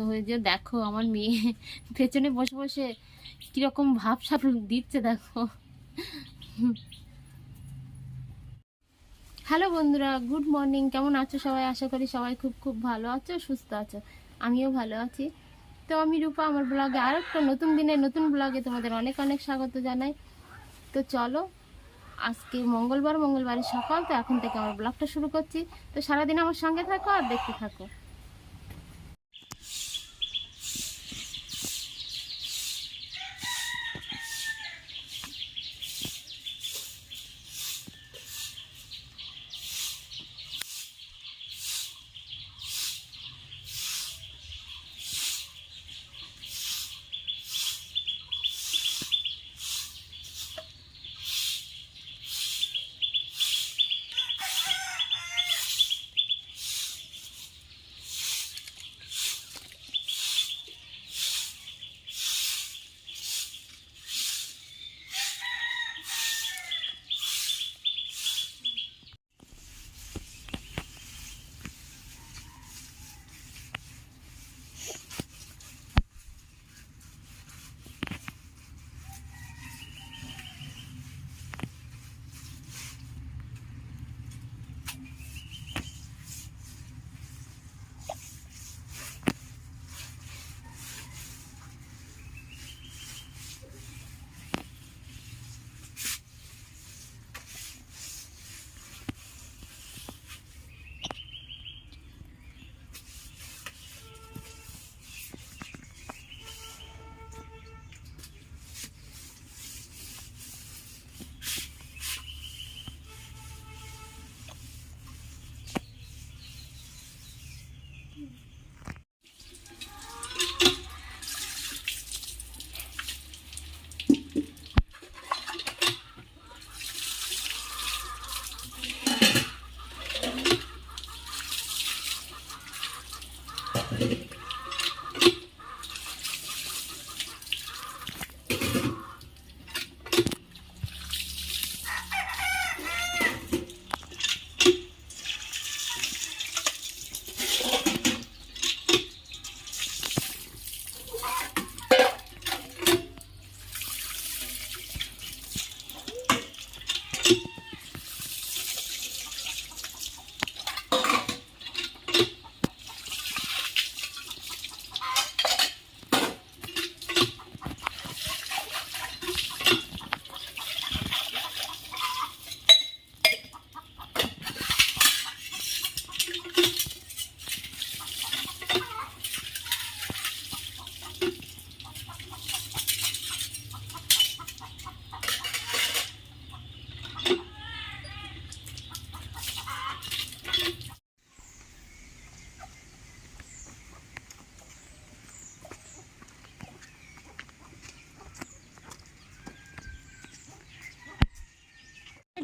ওই যে দেখো আমার মেয়ে পেছনে বসে বসে কীরকম ভাব সাপ দিচ্ছে দেখো। হ্যালো বন্ধুরা, গুড মর্নিং। কেমন আছো সবাই? আশা করি সবাই খুব খুব ভালো আছো, সুস্থ আছো। আমিও ভালো আছি। তো আমি রূপা, আমার ব্লগে আর একটা নতুন দিনে নতুন ব্লগে তোমাদের অনেক অনেক স্বাগত জানাই। তো চলো, আজকে মঙ্গলবার, মঙ্গলবারের সকাল, তো এখন থেকে আমার ব্লগটা শুরু করছি। তো সারাদিন আমার সঙ্গে থাকো আর দেখতে থাকো।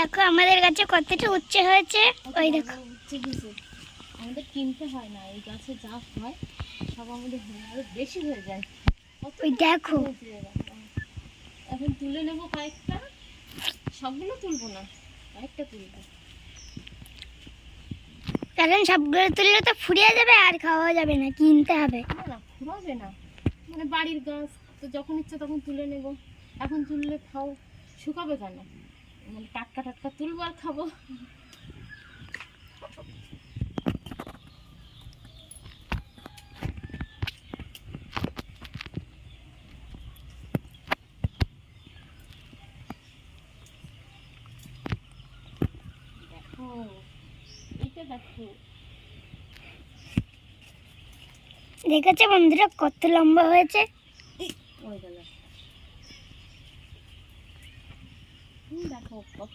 দেখো আমাদের গাছে কতটা উচ্চ হয়েছে। ওই দেখো। উচ্ছে আমাদের কিনতে হয় না এই গাছে যা হয় সব আমাদের আরও বেশি হয়ে যায়। ওই দেখো। এখন তুলে নেব কয়েকটা। সবগুলো তুলবো না কয়েকটা তুলবো। কারণ সবগুলো তুললে তো ফুরিয়ে যাবে আর খাওয়া যাবে না কিনতে হবে। না ফুরাবে না। মানে বাড়ির গাছ তো যখন ইচ্ছে তখন তুলে নেব। এখন তুললে খাও শুকাবে কেন? টাটকা টাটকা তুলবো আর খাব। দেখেছে বন্ধুরা কত লম্বা হয়েছে ওই গেল হুম, দেখো কত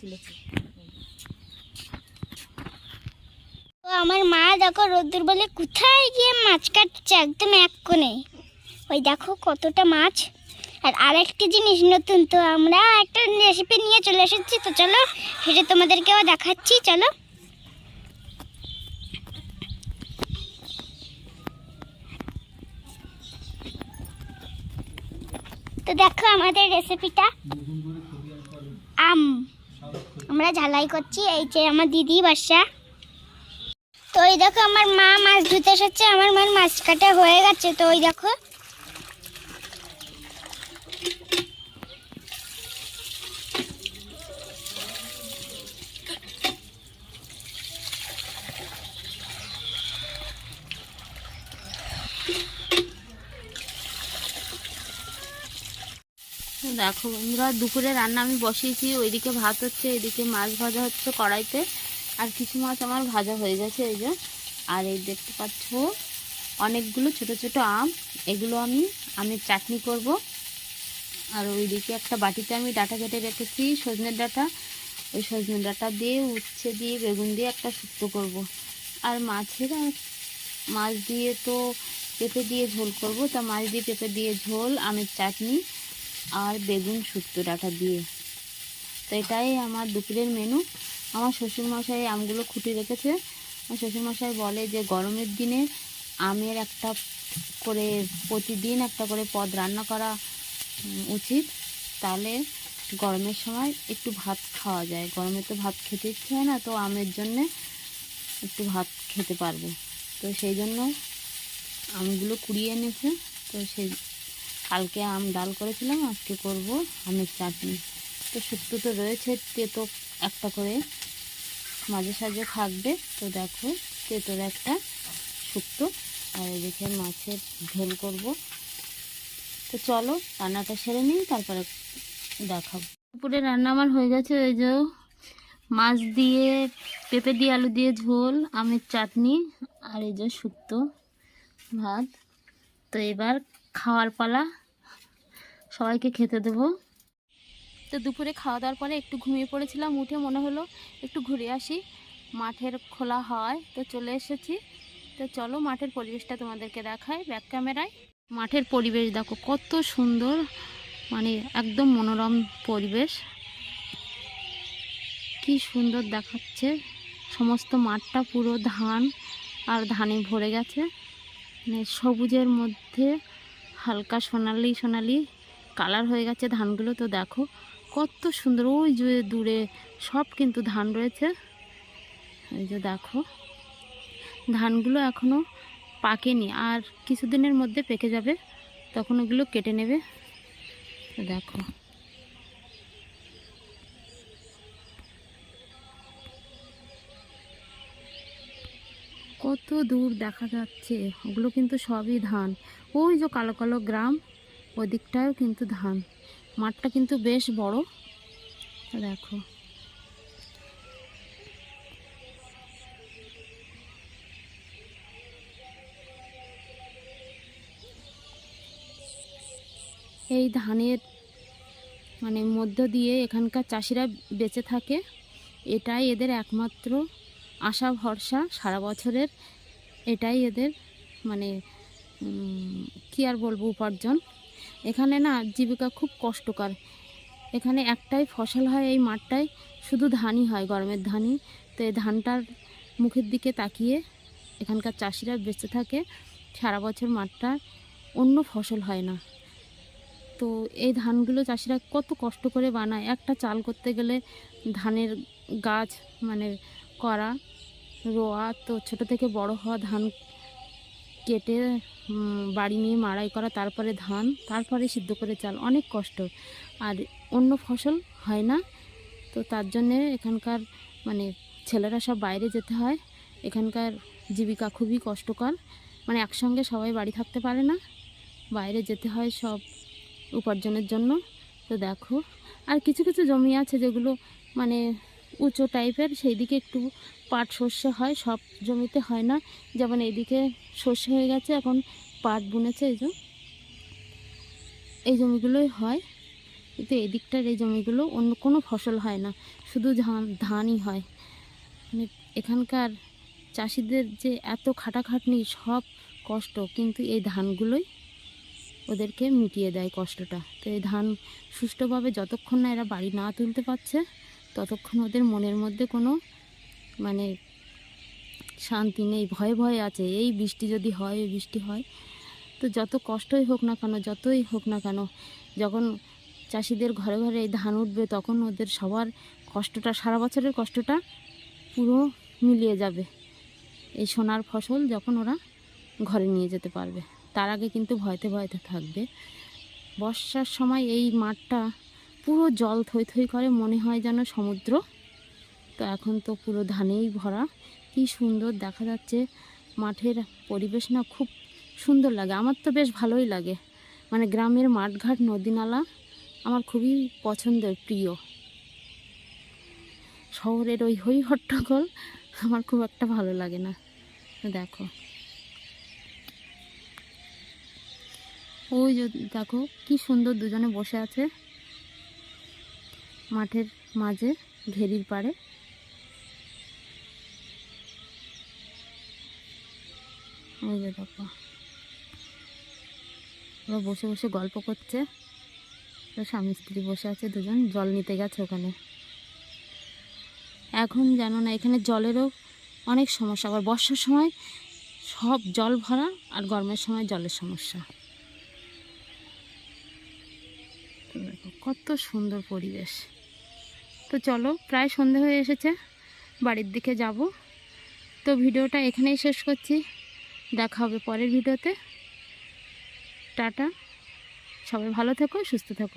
তুলেছি। আমার মা দেখো রোদ্দুর বলে কোথায় গিয়ে মাছ কাটছে একদম এক কোণে। ওই দেখো কতটা মাছ। আর আরেকটি জিনিস নতুন, তো আমরা একটা রেসিপি নিয়ে চলে এসেছি, তো চলো সেটা তোমাদেরকেও দেখাচ্ছি, চলো। তো দেখো আমাদের রেসিপিটা আম। আমরা ঝালাই করছি, এই যে আমার দিদি বাসা তো ওই দেখো আমার মা মাছ ধুতে এসেছে, আমার মার মাছ কাটা হয়ে গেছে, তো ওই দেখো। দেখো বন্ধুরা, দুপুরে রান্না আমি বসিয়েছি। ওইদিকে ভাত হচ্ছে, এদিকে মাছ ভাজা হচ্ছে কড়াইতে। আর কিছু মাছ আমার ভাজা হয়ে গেছে এই যে। আর এই দেখতে পাচ্ছ, অনেকগুলো ছোট ছোট আম। এগুলো আমি আমের চাটনি করব। আর ওইদিকে একটা বাটিতে আমি ডাটা কেটে রেখেছি সজনের ডাটা। ওই সজনের ডাটা দিয়ে, উচ্ছে দিয়ে, বেগুন দিয়ে একটা শুক্তো করব। আর মাছের মাছ দিয়ে তো পেঁপে দিয়ে ঝোল করব। তা মাছ দিয়ে পেঁপে দিয়ে ঝোল, আমের চাটনি। আর বেগুন শুক্তো ডাটা দিয়ে। তো এটাই আমার দুপুরের মেনু আমার শ্বশুরমশাই আমগুলো খুঁটে রেখেছে। আমার শ্বশুরমশাই বলে যে, গরমের দিনে আমের একটা করে, প্রতিদিন একটা করে পদ রান্না করা উচিত। তাহলে গরমের সময় একটু ভাত খাওয়া যায়। গরমে তো ভাত খেতে ইচ্ছে হয় না, তো আমের জন্যে একটু ভাত খেতে পারব। তো সেই জন্য আমগুলো কুড়িয়ে এনেছে। তো সেই কালকে আম ডাল করেছিলাম, আজকে করব আমের চাটনি। তো শুক্তো তো রয়েছে, তেতো একটা করে মাঝে সাঝে থাকবে। তো দেখো, তেতোর একটা শুক্তো, আর এদিকে মাছের ঝোল করব। তো চলো, রান্নাটা সেরে নিই, তারপরে দেখাবো। দুপুরে রান্না আমার হয়ে গেছে ওই যে মাছ দিয়ে, পেঁপে দিয়ে, আলু দিয়ে ঝোল, আমের চাটনি, আর এই যে শুক্তো ভাত। তো এবার খাওয়ার পালা। সবাইকে খেতে দেবো। তো দুপুরে খাওয়া দাওয়ার পরে একটু ঘুমিয়ে পড়েছিলাম উঠে মনে হলো একটু ঘুরে আসি। মাঠের খোলা হয় তো চলে এসেছি। তো চলো মাঠের পরিবেশটা তোমাদেরকে দেখাই ব্যাক ক্যামেরায় মাঠের পরিবেশ দেখো কত সুন্দর মানে একদম মনোরম পরিবেশ। কি সুন্দর দেখাচ্ছে। সমস্ত মাঠটা পুরো ধান আর ধানে ভরে গেছে। মানে সবুজের মধ্যে হালকা সোনালি সোনালি কালার হয়ে গেছে ধানগুলো, তো দেখো কত সুন্দর। ওই যে দূরে সব কিন্তু ধান রয়েছে। এই যে দেখো, ধানগুলো এখনও পাকেনি, আর কিছুদিনের মধ্যে পেকে যাবে, তখন ওগুলো কেটে নেবে। দেখো। কত দূর দেখা যাচ্ছে, ওগুলো কিন্তু সবই ধান। ওই যে কালো কালো গ্রাম ওদিকটাও কিন্তু ধান। মাঠটা কিন্তু বেশ বড়। দেখো। এই ধানের মানে মধ্য দিয়ে এখানকার চাষিরা বেঁচে থাকে, এটাই এদের একমাত্র আশা, ভরসা, সারা বছরের এটাই এদের মানে কি আর বলব উপার্জন। এখানে না জীবিকা খুব কষ্টকর। এখানে একটাই ফসল হয় এই মাঠটায়, শুধু ধানই হয়, গরমের ধানই। তো এই ধানটার মুখের দিকে তাকিয়ে এখানকার চাষিরা বেঁচে থাকে, সারা বছর মাঠটা অন্য ফসল হয় না। তো এই ধানগুলো চাষিরা কত কষ্ট করে বানায়। একটা চাল করতে গেলে ধানের গাছ মানে করা। রোয়া তো ছোট থেকে বড় হওয়া ধান কেটে বাড়ি নিয়ে মাড়াই করা, তারপরে ধান, তারপরে সিদ্ধ করে চাল। অনেক কষ্ট। আর অন্য ফসল হয় না। তো তার জন্যে এখানকার মানে ছেলেরা সব বাইরে যেতে হয়। এখানকার জীবিকা খুবই কষ্টকর। মানে একসঙ্গে সবাই বাড়ি থাকতে পারে না। বাইরে যেতে হয় সব উপার্জনের জন্য। তো দেখো। আর কিছু কিছু জমি আছে যেগুলো মানে উঁচু টাইপের সেই দিকে একটু পাট শস্য হয়, সব জমিতে হয় না। যেমন এইদিকে শস্য হয়ে গেছে, এখন পাট বুনেছে এই এই জমিগুলোই হয়। কিন্তু এই দিকটার এই জমিগুলো অন্য কোনো ফসল হয় না, শুধু ধান, ধানই হয়। মানে এখানকার চাষিদের যে এত খাটাখাটনি, সব কষ্ট। কিন্তু এই ধানগুলোই ওদেরকে মিটিয়ে দেয় কষ্টটা। তো এই ধান সুষ্ঠুভাবে যতক্ষণ না এরা বাড়ি না তুলতে পারছে ততক্ষণ ওদের মনের মধ্যে কোনো মানে শান্তি নেই, ভয়ে ভয়ে আছে। এই বৃষ্টি যদি হয়, এই বৃষ্টি হয়, তো যত কষ্টই হোক না কেন, যতই হোক না কেন, যখন চাষিদের ঘরে ঘরে এই ধান উঠবে, তখন ওদের সবার কষ্টটা, সারা বছরের কষ্টটা পুরো মিলিয়ে যাবে এই সোনার ফসল যখন ওরা ঘরে নিয়ে যেতে পারবে। তার আগে কিন্তু ভয়তে ভয়তে থাকবে। বর্ষার সময় এই মাঠটা পুরো জল থই থই করে মনে হয় যেন সমুদ্র। তো এখন তো পুরো ধানেই ভরা। কি সুন্দর দেখা যাচ্ছে মাঠের পরিবেশ না খুব সুন্দর লাগে। আমার তো বেশ ভালোই লাগে। মানে গ্রামের মাঠঘাট নদী নালা আমার খুবই পছন্দের, প্রিয়। শহরের ওই হই হট্টগোল আমার খুব একটা ভালো লাগে না। দেখো। ওই দেখো, কি সুন্দর দুজনে বসে আছে। মাঠের মাঝে, ঘেরির পাড়ে। ওই যে ওরা বসে বসে গল্প করছে। স্বামী স্ত্রী বসে আছে দুজন, জল নিতে গেছে ওখানে। এখন জানো না এখানে জলেরও অনেক সমস্যা। আবার বর্ষার সময় সব জল ভরা আর গরমের সময় জলের সমস্যা। কত সুন্দর পরিবেশ। তো চলো, প্রায় সন্ধে হয়ে এসেছে, বাড়ির দিকে যাব। তো ভিডিওটা এখানেই শেষ করছি। দেখা হবে পরের ভিডিওতে। টাটা। সবাই ভালো থেকো, সুস্থ থেকো।